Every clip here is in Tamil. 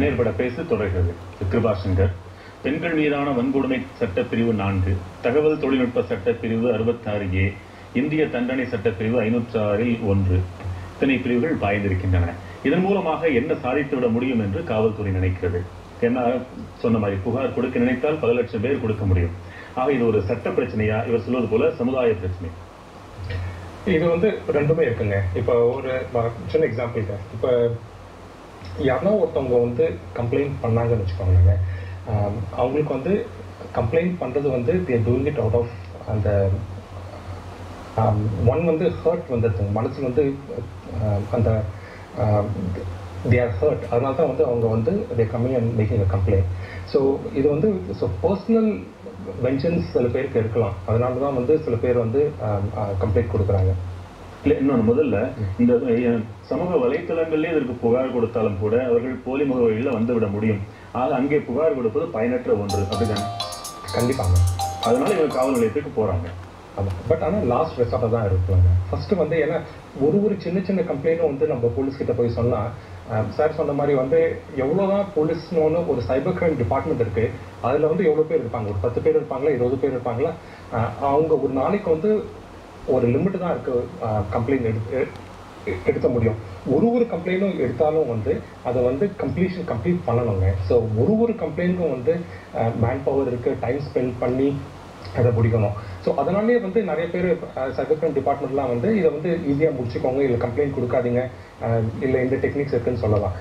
நேர்பட பேச தொடர்கிறது. கிருபா சங்கர் பெண்கள் மீதான வன்கொடுமை சட்டப்பிரிவு நான்கு தகவல் தொழில்நுட்ப சட்டப்பிரிவு அறுபத்தாறு ஏ இந்திய தண்டனை சட்டப்பிரிவு ஐநூற்று ஆறில் ஒன்று. இத்தனை பிரிவுகள் பாய்ந்திருக்கின்றன. இதன் மூலமாக என்ன சாதித்துவிட முடியும் என்று காவல்துறை நினைக்கிறது. என்ன சொன்ன மாதிரி புகார் கொடுக்க நினைத்தால் பல லட்சம் பேர் கொடுக்க முடியும். ஆக இது ஒரு சட்ட பிரச்சனையா? இவர் சொல்வது போல சமுதாய பிரச்சனை. இது வந்து ரெண்டுமே இருக்குங்க. இப்போ ஒரு சின்ன எக்ஸாம்பிள் இப்போ யாருன்னா ஒருத்தவங்க வந்து கம்ப்ளைண்ட் பண்ணாங்கன்னு வச்சுக்கோங்களேங்க. அவங்களுக்கு வந்து கம்ப்ளைண்ட் பண்ணுறது வந்து there doing it out of அந்த ஒன் வந்து ஹர்ட் வந்துடுது மனசு வந்து அந்த தே ஆர் ஹர்ட் அதனால தான் வந்து அவங்க வந்து they coming and making a complaint so இது வந்து ஸோ பர்சனல் வெஞ்சன்ஸ் சில பேருக்கு இருக்கலாம். அதனால தான் வந்து சில பேர் வந்து கம்ப்ளைண்ட் கொடுக்குறாங்க. இல்ல இன்னொன்னு முதல்ல இந்த சமூக வலைத்தளங்களிலே இதற்கு புகார் கொடுத்தாலும் கூட அவர்கள் போலி முகவரியில வந்துவிட முடியும். ஆக அங்கே புகார் கொடுப்பது பயனற்ற ஒன்று. அப்படிதானே? கண்டிப்பாங்க அதனால இவங்க காவல் நிலையத்துக்கு போறாங்க. பட் ஆனால் லாஸ்ட் ரெசார்ட்டாக தான் இருக்கலாங்க ஃபர்ஸ்ட் வந்து ஏன்னா ஒரு ஒரு சின்ன சின்ன கம்ப்ளைண்ட்டும் வந்து நம்ம போலீஸ் கிட்ட போய் சொன்னால் சார் சொன்ன மாதிரி வந்து எவ்வளோதான் போலீஸ்னு ஒன்று ஒரு சைபர் கிரைம் டிபார்ட்மெண்ட் இருக்கு அதில் வந்து எவ்வளோ பேர் இருப்பாங்க? ஒரு பத்து பேர் இருப்பாங்களா? இருபது பேர் இருப்பாங்களா? அவங்க ஒரு நாளைக்கு வந்து ஒரு லிமிட் தான் இருக்கு கம்ப்ளைண்ட் எடுத்து எடுக்க முடியும். ஒரு ஒரு கம்ப்ளைண்ட்டும் எடுத்தாலும் வந்து அதை வந்து கம்ப்ளீஷன் கம்ப்ளீட் பண்ணணுங்க. ஸோ ஒரு ஒரு கம்ப்ளைண்ட்டும் வந்து மேன் பவர் இருக்குது டைம் ஸ்பெண்ட் பண்ணி அதை முடிக்கணும். ஸோ அதனாலே வந்து நிறைய பேர் சைபர் கிரைம் டிபார்ட்மெண்ட்லாம் வந்து இதை வந்து ஈஸியாக முடிச்சுக்கோங்க இல்லை கம்ப்ளைண்ட் கொடுக்காதீங்க இல்லை இந்த டெக்னிக்ஸ் இருக்குன்னு சொல்லலாம்.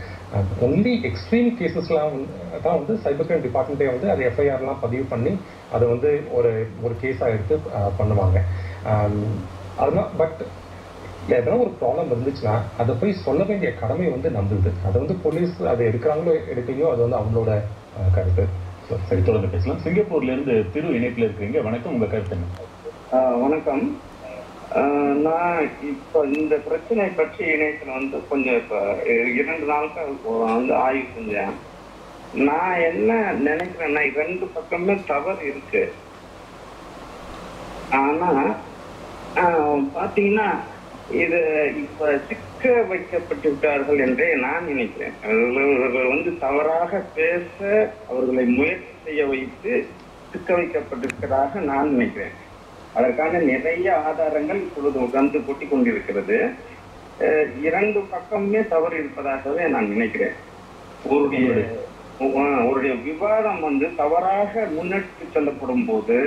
ஒன்லி எக்ஸ்ட்ரீம் கேசஸ்லாம் தான் வந்து சைபர் கிரைம் டிபார்ட்மெண்ட்டே வந்து அது எஃப்ஐஆர்லாம் பதிவு பண்ணி அதை வந்து ஒரு ஒரு கேஸாக எடுத்து பண்ணுவாங்க. அதெல்லாம் பட் எதனா ஒரு ப்ராப்ளம் இருந்துச்சுன்னா அதை போய் சொல்ல வேண்டிய கடமை வந்து நம்மளுது. அதை வந்து போலீஸ் அதை எடுக்கிறாங்களோ எடுக்கலையோ அது வந்து அவங்களோட கருத்து. சரி. தொடர்ந்து பேசலாம். சிங்கப்பூர்ல இருந்து திரு இணைப்புல இருக்கிறீங்க. வணக்கம். உங்க கருத்து என்ன? வணக்கம். நான் இப்போ இந்த பிரச்சனை பற்றி இணையத்தில் வந்து கொஞ்சம் இப்போ இரண்டு நாளுக்கு வந்து ஆய்வு செஞ்சேன். நான் என்ன நினைக்கிறேன்னா ரெண்டு பக்கமே தவறு இருக்கு. ஆனா ஆஹ் பாத்தீங்கன்னா இது இப்ப சிக்க வைக்கப்பட்டு விட்டார்கள் என்றே நான் நினைக்கிறேன். அவர்கள் வந்து தவறாக பேச அவர்களை முயற்சி செய்ய வைத்து சிக்க வைக்கப்பட்டிருக்கிறதாக நான் நினைக்கிறேன். அதற்கான நிறைய ஆதாரங்கள் இப்பொழுது வந்து கொட்டி கொண்டிருக்கிறது. இரண்டு பக்கமுமே தவறு இருப்பதாகவே நான் நினைக்கிறேன். ஒருடைய அஹ் ஒருடைய விவாதம் வந்து தவறாக முன்னெடுத்து செல்லப்படும் போது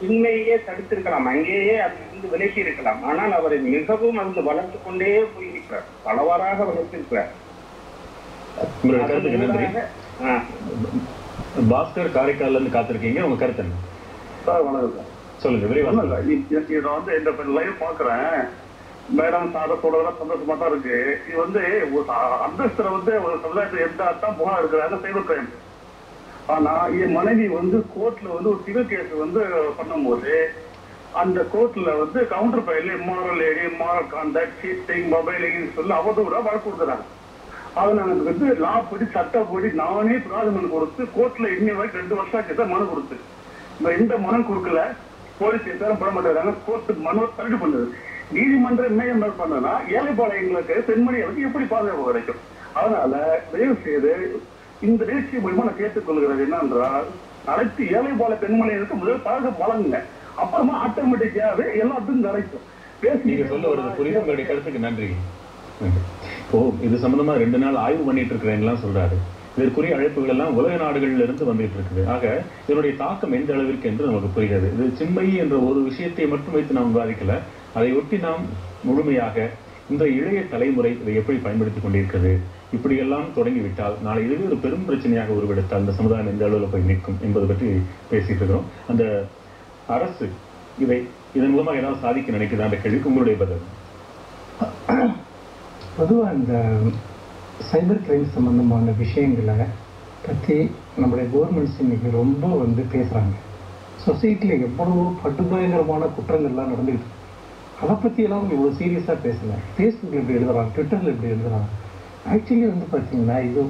உண்மையே தடுத்திருக்கலாம். அங்கேயே அதிலிருந்து விலகி இருக்கலாம் ஆனால் அவரை மிகவும் வந்து வளர்த்து கொண்டே போயிருக்கிறார். பலவாறாக வளர்த்திருக்கிறார். பாஸ்கர் காரைக்கால்ல இருந்து காத்திருக்கீங்க. உங்க கருத்து என்ன? சார் வணக்கம் சொல்லுங்க விரைவா இதை வந்து இந்த லைவ் பாக்குறேன். மேடம் சார சொல்றதெல்லாம் சந்தோஷமா தான் இருக்கு. இது வந்து ஒரு வந்து ஒரு சமுதாயத்துல எந்த அர்த்தம் புகார் இருக்கிறாங்க சைபர் கிரைம் ஆனா என் மனைவி வந்து கோர்ட்ல வந்து ஒரு சிவில் கேஸ் வந்து பண்ணும்போது அந்த கோர்ட்ல வந்து கவுண்டர் பயில இம்மாரல் ஏடி இம்மாரல் கான்டாக்ட் சீட்டிங் மொபைலிங் சொல்லி அவதூறா வழக்கு கொடுக்குறாங்க. அதை நாங்க வந்து லா படி சட்டப்படி நானே பிரார்த்தனை கொடுத்து கோர்ட்ல இன்னி வரைக்கும் ரெண்டு வருஷம் சார் மனு கொடுத்து. இந்த இந்த மனு கொடுக்கல. போலீஸ் எத்தாரும் போட மாட்டேங்கிறாங்க கோர்ட்டு மனு தள்ளி பண்ணுது நீதிமன்றம் என்ன என்ன பண்ணனா ஏழைப்பாளையங்களுக்கு பெண்மணிகளுக்கு எப்படி பாதுகாப்பு கிடைக்கும் அதனால தயவு செய்து இந்த நிகழ்ச்சி மூலமா நான் கேட்டுக்கொள்கிறது என்னன்றால் அனைத்து ஏழைப்பாள பெண்மணிகளுக்கு முதல் பாதுகாப்பு வழங்குங்க. அப்புறமா ஆட்டோமேட்டிக்காவே எல்லாத்துக்கும் கிடைக்கும். நீங்க சொல்ல வருது புரியுது. உங்களுடைய கருத்துக்கு நன்றி. நன்றி. இப்போ இது சம்பந்தமா ரெண்டு நாள் ஆய்வு பண்ணிட்டு இருக்கிறேன்லாம் சொல்றாரு. இதற்குரிய அழைப்புகள் எல்லாம் உலக நாடுகளில் இருந்து வந்துட்டு இருக்குது ஆக இதனுடைய தாக்கம் எந்த அளவிற்கு என்று நமக்கு புரிகிறது. இது சிம்மை என்ற ஒரு விஷயத்தை மட்டும் வைத்து நாம் விவாதிக்கல. அதை ஒட்டி நாம் முழுமையாக இந்த இளைய தலைமுறை இதை எப்படி பயன்படுத்திக் கொண்டிருக்கிறது இப்படியெல்லாம் தொடங்கிவிட்டால் நாளை இதுவே ஒரு பெரும் பிரச்சனையாக உருவெடுத்தால் அந்த சமுதாயம் எந்த அளவில் போய் நிற்கும் என்பது பற்றி பேசிட்டு இருக்கிறோம். அந்த அரசு இதை இதன் மூலமாக ஏதாவது சாதிக்க நினைக்குதா அந்த கேள்விக்கு உங்களுடைய பதில். பொதுவாக இந்த சைபர் கிரைம் சம்மந்தமான விஷயங்களை பற்றி நம்முடைய கவர்மெண்ட்ஸ் இன்றைக்கி ரொம்ப வந்து பேசுகிறாங்க சொசைட்டியில் எவ்வளவோ படுபயங்கரமான குற்றங்கள்லாம் நடந்துகிட்டு அதை பற்றியெல்லாம் அவங்க இவ்வளோ சீரியஸாக பேசலை. ஃபேஸ்புக்கில் இப்படி எழுதுறாங்க? ட்விட்டரில் இப்படி எழுதுகிறாங்க ஆக்சுவலி வந்து பார்த்தீங்கன்னா இது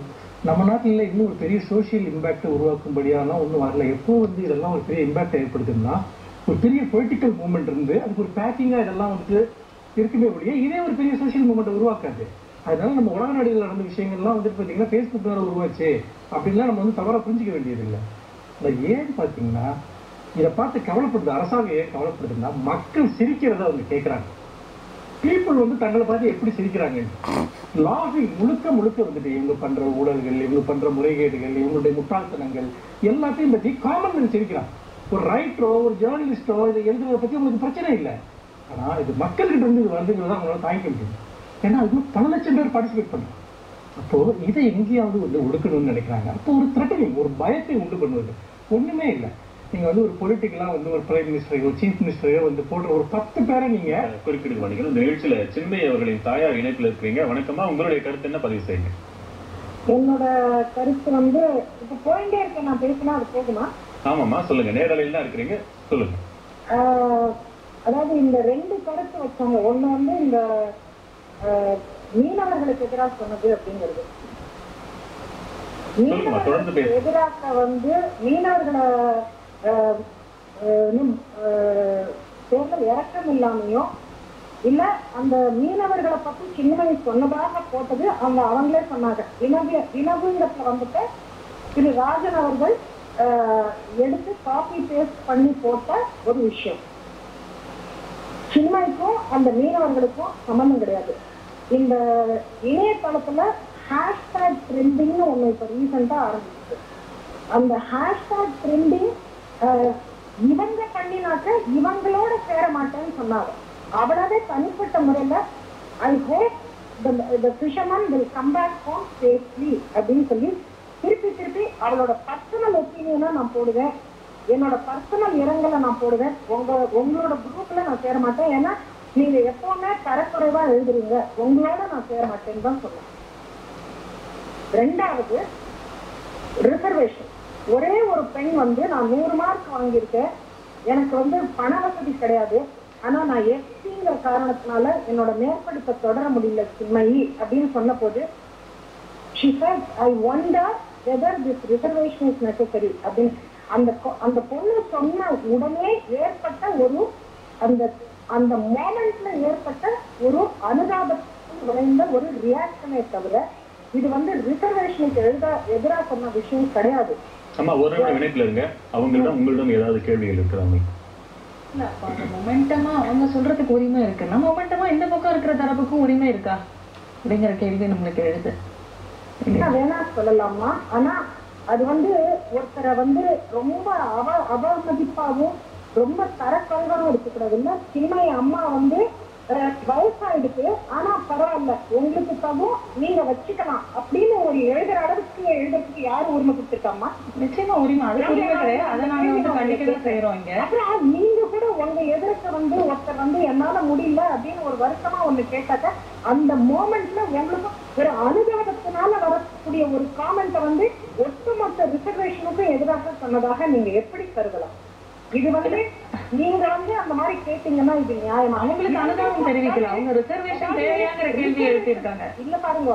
நம்ம நாட்டில் இன்னும் ஒரு பெரிய சோஷியல் இம்பேக்டை உருவாக்கும்படியான ஒன்றும் வரல. எப்போ வந்து இதெல்லாம் ஒரு பெரிய இம்பேக்ட் ஏற்படுத்துன்னா ஒரு பெரிய பொலிட்டிக்கல் மூமெண்ட் இருந்து அதுக்கு ஒரு பேக்கிங்காக இதெல்லாம் வந்துட்டு இருக்குமே ஒழிய இதே ஒரு பெரிய சோஷியல் மூமெண்ட்டை உருவாக்காது. அதனால நம்ம உலக நாடுகளில் நடந்த விஷயங்கள்லாம் வந்துட்டு பார்த்தீங்கன்னா ஃபேஸ்புக் வேற உருவாச்சு. அப்படின்லாம் நம்ம வந்து தவறாக புரிஞ்சிக்க வேண்டியதில்லை. இல்லை ஏன்னு பார்த்தீங்கன்னா இதை பார்த்து கவலைப்படுது அரசாங்கம் ஏன் கவலைப்படுதுன்னா மக்கள் சிரிக்கிறத அவங்க கேட்குறாங்க பீப்புள் வந்து தங்களை பார்த்து எப்படி சிரிக்கிறாங்க? லாபிங் முழுக்க முழுக்க வந்துட்டு இவங்க பண்ற ஊழல்கள் இவங்க பண்ற முறைகேடுகள் இவங்களுடைய முட்டாள்தனங்கள் எல்லாத்தையும் பற்றி காமன் மேன் சிரிக்கிறான். ஒரு ரைட்டரோ ஒரு ஜேர்னலிஸ்டோ இதை எழுதுறத பத்தி உங்களுக்கு பிரச்சனை இல்லை. ஆனா இது மக்கள்கிட்ட இருந்து இது வருதுங்கிறத அவங்களால தாங்கிக்க முடியும். ஏன்னா அது பல லட்சம் பேர் பார்ட்டிசிபேட் பண்றாங்க அப்போ இதை எங்கேயாவது வந்து ஒடுக்கணும்னு நினைக்கிறாங்க. அப்போ ஒரு த்ரெட்டனிங் ஒரு பயத்தை உண்டு பண்ணுவது. ஒண்ணுமே இல்லை. நீங்க வந்து ஒரு பொலிட்டிக்கலா வந்து ஒரு பிரைம் மினிஸ்டரையோ சீஃப் மினிஸ்டரையோ வந்து போடுற ஒரு பத்து பேரை நீங்க குறுக்கிடு பண்ணிக்கணும் இந்த நிகழ்ச்சியில சின்மை அவர்களின் தாயார் இணைப்பில் இருக்கிறீங்க வணக்கமா உங்களுடைய கருத்து என்ன? பதிவு செய்யுங்க. என்னோட கருத்து வந்து இப்ப போயிட்டே இருக்கேன். நான் பேசினா அது போகுமா ஆமாம்மா. சொல்லுங்க. நேரலையில் தான் இருக்கிறீங்க. சொல்லுங்க. அதாவது இந்த ரெண்டு கருத்து வச்சாங்க. ஒண்ணு வந்து இந்த மீனவர்களுக்கு எதிராக சொன்னது அப்படிங்கிறது. மீனவர்களுக்கு. எதிராக வந்து மீனவர்களை தேர்தல் இறக்கம் இல்லாமையும் இல்ல அந்த மீனவர்களை பத்தி சின்மணி சொன்னதாக போட்டது அவங்க அவங்களே சொன்னாங்க. வினவு வினவுங்கிறதுல வந்துட்டு திரு ராஜன் அவர்கள் எடுத்து காப்பி பேஸ்ட் பண்ணி போட்ட ஒரு விஷயம். சின்மணிக்கும் அந்த மீனவர்களுக்கும் சம்பந்தம் கிடையாது. இந்த இணையதளத்துல ஹேஷ்டேக் ட்ரெண்டிங்னு ஒண்ணு இப்ப ரீசெண்டா ஆரம்பிச்சு அந்த ஹேஷ்டேக் ட்ரெண்டிங் இவங்க பண்ணினாக்க இவங்களோட சேர மாட்டேன்னு சொன்னாங்க. அவளாவே தனிப்பட்ட முறையில I hope the fisherman will come back home safely அப்படின்னு சொல்லி திருப்பி திருப்பி அவளோட பர்சனல் ஒப்பீனியனை நான் போடுவேன். என்னோட பர்சனல் இரங்கலை நான் போடுவேன். உங்க உங்களோட குரூப்ல நான் சேர மாட்டேன். ஏன்னா நீங்க எப்பவுமே தரக்குறைவா எழுதுறீங்க. உங்களோட நான் சேர மாட்டேன்னு தான் சொன்னேன் ரெண்டாவது ரிசர்வேஷன் ஒரே ஒரு பெண் வந்து நான் நூறு மார்க் வாங்கியிருக்கேன். எனக்கு வந்து பண வசதி கிடையாது. ஆனா நான் எஸ்சிங்கிற காரணத்தினால என்னோட மேற்படிப்பை தொடர முடியல சின்மயி அப்படின்னு சொன்ன போது ஐ said i wonder whether this reservation அப்படின்னு. அந்த அந்த பொண்ணு சொன்ன உடனே ஏற்பட்ட ஒரு அந்த அந்த மோமெண்ட்ல ஏற்பட்ட ஒரு அனுதாபத்தில் விளைந்த ஒரு ரியாக்ஷனே தவிர இது வந்து ரிசர்வேஷனுக்கு எழுத எதிராக சொன்ன விஷயம் கிடையாது. அம்மா ஒரு நிமிடம் இணைப்பில் இருங்க. அவங்களிடம் உங்களிடம் ஏதாவது கேள்விகள் இருக்கிறாங்க இல்ல அப்ப அந்த மொமெண்டமா அவங்க சொல்றதுக்கு உரிமை இருக்குன்னா மொமெண்டமா இந்த பக்கம் இருக்கிற தரப்புக்கும் உரிமை இருக்கா? அப்படிங்கிற கேள்வி நம்மளுக்கு எழுது. என்ன வேணா சொல்லலாமா ஆனா அது வந்து ஒருத்தரை வந்து ரொம்ப அவ அவமதிப்பாவும் ரொம்ப தரக்குறைவாகவும் இருக்கக்கூடாது இல்ல சின்ன அம்மா வந்து வயசாயிடுச்சு. ஆனா பரவாயில்ல. உங்களுக்கு தகும் நீங்க வச்சுக்கலாம் அப்படின்னு ஒரு எழுதுற அளவுக்கு எழுதுறதுக்கு யாரு உரிமை கொடுத்துருக்காமா நிச்சயமா உரிமை. அது உரிமை கிடையாது அதை நாங்க வந்து கண்டிக்கதான் செய்யறோம் இங்க. அப்புறம் நீங்க கூட உங்க எதிர்க்க வந்து ஒருத்தர் வந்து என்னால முடியல அப்படின்னு ஒரு வருத்தமா ஒண்ணு கேட்டாக்க அந்த மோமெண்ட்ல உங்களுக்கு ஒரு அனுதாபத்தினால வரக்கூடிய ஒரு காமெண்ட்டை வந்து ஒட்டுமொத்த ரிசர்வேஷனுக்கும் எதிராக சொன்னதாக நீங்க எப்படி கருதலாம்? இது வந்து நீங்க வந்து அந்த மாதிரி கேட்டீங்கன்னா இது நியாயமா? அவங்களுக்கு அனுதாபம் தெரிவிக்கல அவங்க ரிசர்வேஷன் தேவையாங்கிற கேள்வி எழுப்பியிருக்காங்க இல்ல பாருங்க.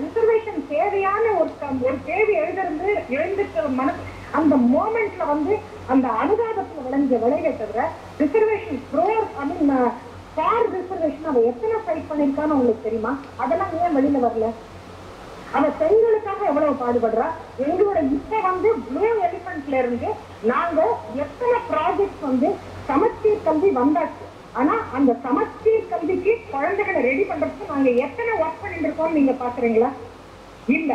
ரிசர்வேஷன் தேவையான ஒரு ஒரு கேள்வி எழுதுறது எழுந்துக்கிற மனசு அந்த மோமெண்ட்ல வந்து அந்த அனுதாபத்துல விளைஞ்ச விளைவை தவிர reservation prior I mean for reservation அவ எத்தனை ஃபைட் பண்ணிருக்கான்னு உங்களுக்கு தெரியுமா? அதெல்லாம் ஏன் வெளியில வரல? அவ பெண்களுக்காக எவ்வளவு பாடுபடுறா? எங்களோட இப்ப வந்து ப்ளூ எலிபென்ட்ல இருந்து நாங்க எத்தனை ப்ராஜெக்ட் வந்து சமச்சீர் கல்வி வந்தாச்சு. ஆனா அந்த சமச்சீர் கல்விக்கு குழந்தைகளை ரெடி பண்றதுக்கு நாங்க எத்தனை ஒர்க் பண்ணிட்டு இருக்கோம் நீங்க பாக்குறீங்களா? இல்ல.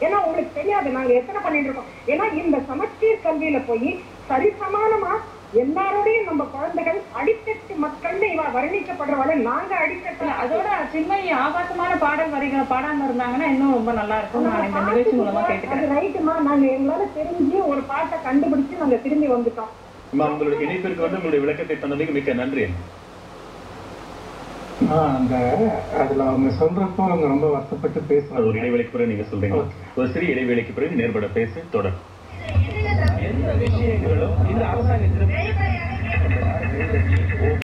ஏன்னா உங்களுக்கு தெரியாது நாங்க எத்தனை பண்ணிட்டு இருக்கோம் ஏன்னா இந்த சமச்சீர் கல்வியில போய் சரிசமானமா எல்லாரோடையும் நம்ம குழந்தைகள் அடித்தட்டு மக்கள்னு இவ வர்ணிக்கப்படுறவளை நாங்க அடித்தட்டு அதோட சின்மயி ஆபாசமான பாடல் வரிகளை பாடாம இருந்தாங்கன்னா இன்னும் ரொம்ப நல்லா இருக்கும் நான் இந்த நிகழ்ச்சி மூலமா கேட்டுக்கிறேன். ரைட்டுமா நாங்க எங்களால தெரிஞ்சு ஒரு பாட்டை கண்டுபிடிச்சு நாங்க திரும்பி வந்துட்டோம். அம்மா உங்களுடைய இணைப்பிற்கு வந்து உங்களுடைய விளக்கத்தை தந்ததுக்கு மிக்க நன்றி. ஆஹ் அந்த அதுல அவங்க சொல்றப்போ அவங்க ரொம்ப வருத்தப்பட்டு அது ஒரு இடைவேளைக்கு பிறகு நீங்க சொல்றீங்க ஒரு சிறிய இடைவேளைக்கு பிறகு நேர்பட பேச தொடரும் எந்த விஷயங்களும் இந்த அரசாங்கத்திற்கு